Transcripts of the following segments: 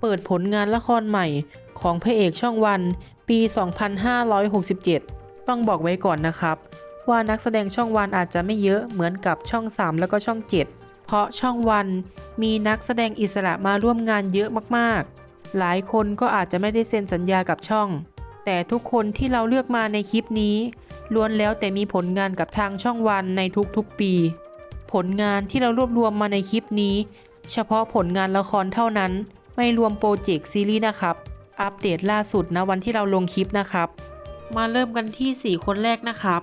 เปิดผลงานละครใหม่ของพระเอกช่องวันปี 2567 ต้องบอกไว้ก่อนนะครับ ว่านักแสดงช่องวันอาจจะไม่เยอะเหมือนกับช่อง 3 แล้วก็ช่อง 7 เพราะช่องวันมีนักแสดงอิสระมาร่วมงานเยอะมากๆ หลายคนก็อาจจะไม่ได้เซ็นสัญญากับช่อง แต่ทุกคนที่เราเลือกมาในคลิปนี้ล้วนแล้วแต่มีผลงานกับทางช่องวันในทุกๆปี ผลงานที่เรารวบรวมมาในคลิปนี้ เฉพาะผลงานละครเท่านั้น ไม่รวมโปรเจกต์ซีรีส์นะครับ อัปเดตล่าสุดนะวันที่เราลงคลิปนะครับ มาเริ่มกันที่ 4 คนแรกนะครับ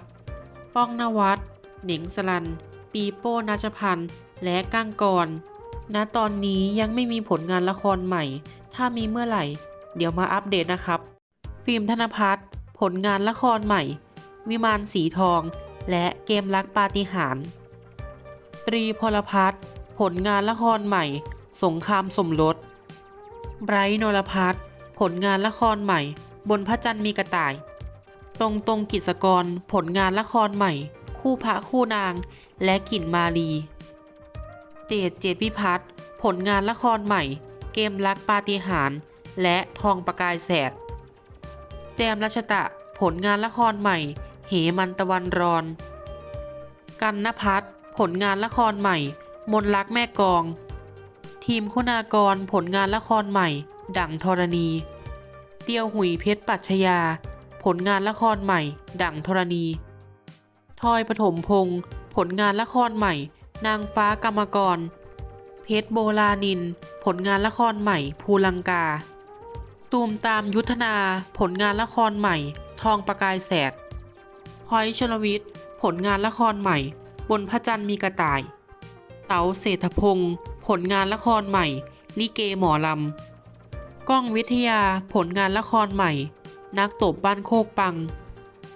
ป้องนวัดเหน่งสลัน ปีโป้นาชพันธ์ และก้างกรณตอนนี้ยังไม่มีผลงานละครใหม่ ถ้ามีเมื่อไหร่ เดี๋ยวมาอัปเดตนะครับ ฟิล์มธนพัฒน์ผลงานละครใหม่ วิมานสีทอง และเกมรักปาฏิหาริย์ตรีพลพัฒน์ผลงานละครใหม่ สงครามสมรส ไบรท์นรพัฒน์ผลงานละครใหม่ บนพระจันทร์มีกระต่าย ตรงตรงกิจกร ผลงานละครใหม่ คู่พระคู่นาง และกลิ่นมาลี เจดเจดพิพัฒน์ผลงานละครใหม่ เกมรักปาฏิหาริย์และทองประกายแสด แจมรัชตะ ผลงานละครใหม่ เหมันตะวันรอน กันนพัฒน์ผลงานละครใหม่ มนลักแม่กอง ทีมคุณากรผลงานละครใหม่ ดั่งธรณี เตียวหุยเพชรปัชญา ผลงานละครใหม่ ดั่งธรณีทอยปฐมพงศ์ผลงานละครใหม่ นางฟ้ากรรมกร เพชรโบรานิน ผลงานละครใหม่ ภูลังกา ตูมตามยุทธนา ผลงานละครใหม่ ทองประกายแสดพอยชลวิทย์ ผลงานละครใหม่ บนพระจันทร์มีกระต่าย เต๋าเศรษฐพงศ์ผลงานละครใหม่ ลิเกหมอลำ ก้องวิทยาผลงานละครใหม่ นักตบบ้านโคกปัง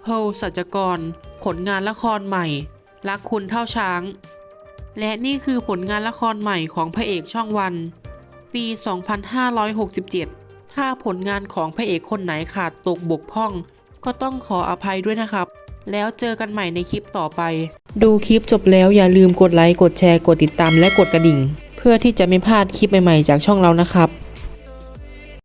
เฮลสัจกร ผลงานละครใหม่ รักคุณเท่าช้าง และนี่คือผลงานละครใหม่ของพระเอกช่องวัน ปี 2567 ถ้าผลงานของพระเอกคนไหนขาดตกบกพร่อง ก็ต้องขออภัยด้วยนะครับ แล้วเจอกันใหม่ในคลิปต่อไป ดูคลิปจบแล้วอย่าลืมกดไลค์ กดแชร์ กดติดตามและกดกระดิ่ง เพื่อที่จะไม่พลาดคลิปใหม่ๆจากช่องเรานะครับ